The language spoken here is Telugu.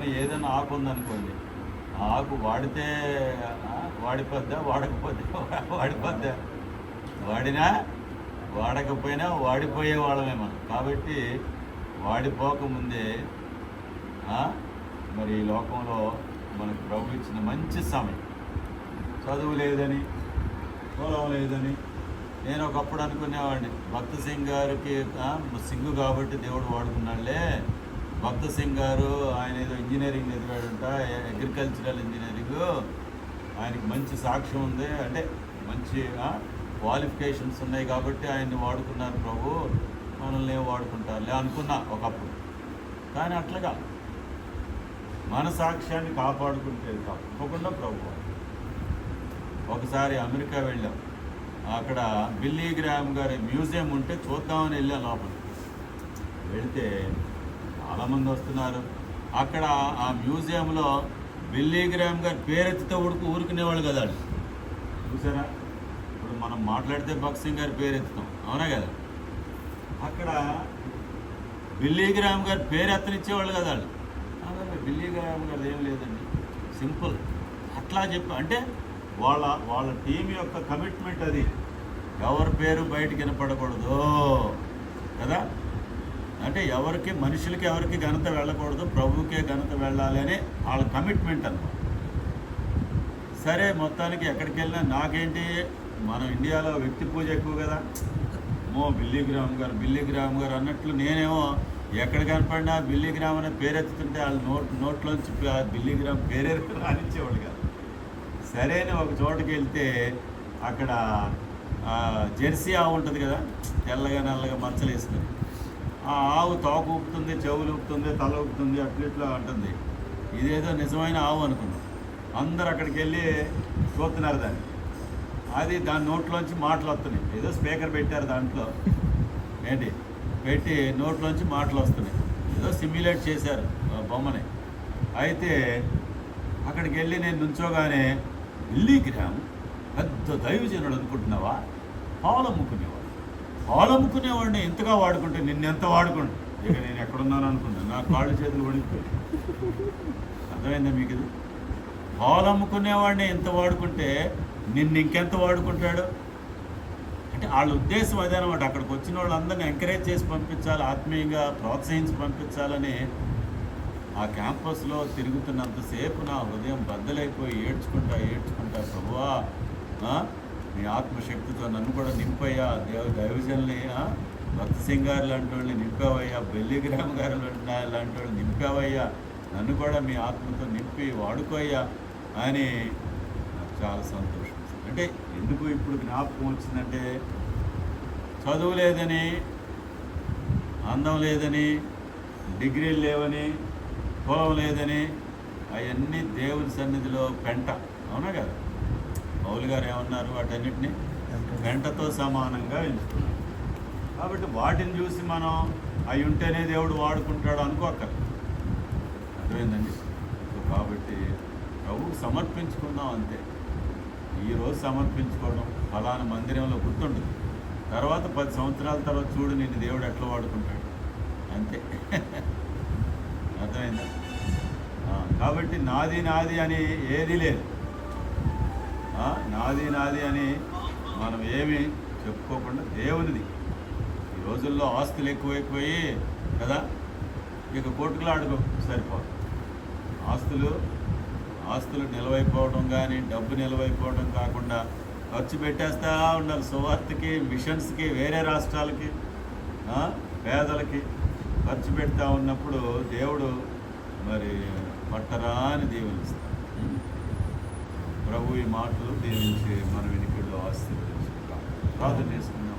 పోనీ ఏదైనా ఆకు ఉందనుకోండి ఆకు వాడితే వాడిపోద్దా వాడకపోతే వాడిపోద్దా? వాడినా వాడకపోయినా వాడిపోయే వాళ్ళమే మనం. కాబట్టి వాడిపోకముందే మరి ఈ లోకంలో మనకు ప్రభు ఇచ్చిన మంచి సమయం. చదువు లేదని పొలం లేదని నేను ఒకప్పుడు అనుకునేవాడిని భక్త సింగ్ గారికి సింగు కాబట్టి దేవుడు వాడుకున్నాడులే భక్త సింగ్ గారు ఆయన ఏదో ఇంజనీరింగ్ చదివాడంట అగ్రికల్చరల్ ఇంజనీరింగ్ ఆయనకి మంచి సాక్ష్యం ఉంది. అంటే మంచి క్వాలిఫికేషన్స్ ఉన్నాయి కాబట్టి ఆయన్ని వాడుకున్నారు ప్రభు. మనల్ని ఏం వాడుకుంటారులే అనుకున్నా ఒకప్పుడు. కానీ అట్లాగా మన సాక్ష్యాన్ని కాపాడుకుంటే తప్పకుండా ప్రభు. ఒకసారి అమెరికా వెళ్ళాం. అక్కడ బిల్లీ గ్రామ్ గారి మ్యూజియం ఉంటే చూద్దామని వెళ్ళాం లోపల వెళితే చాలామంది వస్తున్నారు. అక్కడ ఆ మ్యూజియంలో బిల్లీ గ్రామ్ గారి పేరెత్తితే ఉడుకు ఊరుకునేవాళ్ళు కదా చూసారా? ఇప్పుడు మనం మాట్లాడితే బక్సింగ్ గారి పేరెత్తుతాం. అవునా కదా? అక్కడ బిల్లీ గ్రామ్ గారి పేరెత్తనిచ్చేవాళ్ళు కదా వాళ్ళు. బిల్లీ గ్రామ్ గారు ఏం లేదండి. సింపుల్. అట్లా చెప్పి అంటే వాళ్ళ వాళ్ళ టీం యొక్క కమిట్మెంట్ అది. ఎవరి పేరు బయట వినపడకూడదు. కదా? అంటే ఎవరికి మనుషులకి ఎవరికి ఘనత వెళ్ళకూడదు ప్రభువుకే ఘనత వెళ్ళాలి అని వాళ్ళ కమిట్మెంట్ అనమాట సరే మొత్తానికి ఎక్కడికి వెళ్ళినా నాకేంటి మన ఇండియాలో వ్యక్తి పూజ ఎక్కువ కదా. మో బిల్లీ గ్రామ్ గారు బిల్లీ గ్రామ్ గారు అన్నట్లు నేనేమో ఎక్కడ కనపడినా బిల్లీ గ్రామ్ అనే పేరెత్తుతుంటే వాళ్ళ నోట్ నోట్లోంచి ఆ బిల్లీ గ్రామ్ పేరే రానిచ్చేవాళ్ళు కాదు. సరే అని ఒక చోటకి వెళ్తే అక్కడ జెర్సీ ఆవు ఉంటుంది కదా తెల్లగా నల్లగా మచ్చలు వేసుకుని ఆ ఆవు తోక ఊపుతుంది చెవులు ఊపుతుంది తల ఊపుతుంది అట్లా ఇట్లా అంటుంది. ఇదేదో నిజమైన ఆవు అనుకున్నాం అందరు అక్కడికి వెళ్ళి చూస్తున్నారు దాన్ని. అది దాని నోట్లోంచి మాటలు వస్తున్నాయి. ఏదో స్పీకర్ పెట్టారు దాంట్లో. ఏంటి? పెట్టి నోట్లోంచి మాటలు వస్తున్నాయి. ఏదో సిమ్యులేట్ చేశారు బొమ్మని. అయితే అక్కడికి వెళ్ళి నేను నుంచోగానే ఢిల్లీ గ్రహం పెద్ద దైవజనుడు అనుకుంటున్నావా? పాలు అమ్ముకునేవాడు ఎంతగా వాడుకుంటే నిన్ను ఎంత ఇక నేను ఎక్కడున్నాను అనుకుంటాను నా కాళ్ళు చేతులు వణికిపోయి అర్థమైందా మీకు ఇది? పాలు ఎంత వాడుకుంటే నిన్ను ఇంకెంత వాడుకుంటాడు? అంటే వాళ్ళ ఉద్దేశం అదేనమాట అక్కడికి వచ్చిన వాళ్ళందరినీ ఎంకరేజ్ చేసి పంపించాలి ఆత్మీయంగా ప్రోత్సహించి పంపించాలని. ఆ క్యాంపస్లో తిరుగుతున్నంతసేపు నా హృదయం బద్దలైపోయి ఏడ్చుకుంటా ఏడ్చుకుంటా ప్రభువా నీ ఆత్మశక్తితో నన్ను కూడా నింపయ్యా. దేవ దైవజనుల్ని భక్త సింగారు లాంటి వాళ్ళని నింపావయ్యా. బెల్లిగ్రామ్ గారు లాంటి వాళ్ళు నింపావయ్యా. నన్ను కూడా మీ ఆత్మతో నింపి వాడుకోయ్యా అని నాకు చాలా సంతోషం అంటే ఎందుకు ఇప్పుడు జ్ఞాపకం వచ్చిందంటే చదువు లేదని అందం లేదని డిగ్రీలు లేవని కులం లేదని అవన్నీ దేవుని సన్నిధిలో పెంట. అవునా కదా? పౌలు గారు ఏమన్నారు? వాటన్నిటిని గంటతో సమానంగా ఎంచుకున్నారు. కాబట్టి వాటిని చూసి మనం అవి ఉంటేనే దేవుడు వాడుకుంటాడు అనుకోక్కర్ అర్థమైందండి? కాబట్టి ప్రభువు సమర్పించుకుందాం అంతే. ఈరోజు సమర్పించుకోవడం ఫలానా మందిరంలో గుర్తుంటుంది తర్వాత పది సంవత్సరాల తర్వాత చూడు నేను దేవుడు ఎట్లా వాడుకుంటాడు. అంతే. అర్థమైందా? కాబట్టి నాది నాది అని ఏది లేదు. నాది నాది అని మనం ఏమి చెప్పుకోకుండా దేవునిది. ఈ రోజుల్లో ఆస్తులు ఎక్కువైపోయి కదా? ఇక కోర్టులో ఆడుకో సరిపోదు ఆస్తులు ఆస్తులు నిలవైపోవడం కానీ డబ్బు నిలవైపోవడం కాకుండా ఖర్చు పెట్టేస్తా ఉండాలి సువార్తకి మిషన్స్కి వేరే రాష్ట్రాలకి పేదలకి ఖర్చు పెడతా ఉన్నప్పుడు దేవుడు మరి పట్టరాని దీవెనిస్తాడు ప్రభు ఈ మాటలు దీవించి మన వెనుకల్లో ఆశీర్వదించుకుంటాం. ప్రార్థన చేసుకుంటాం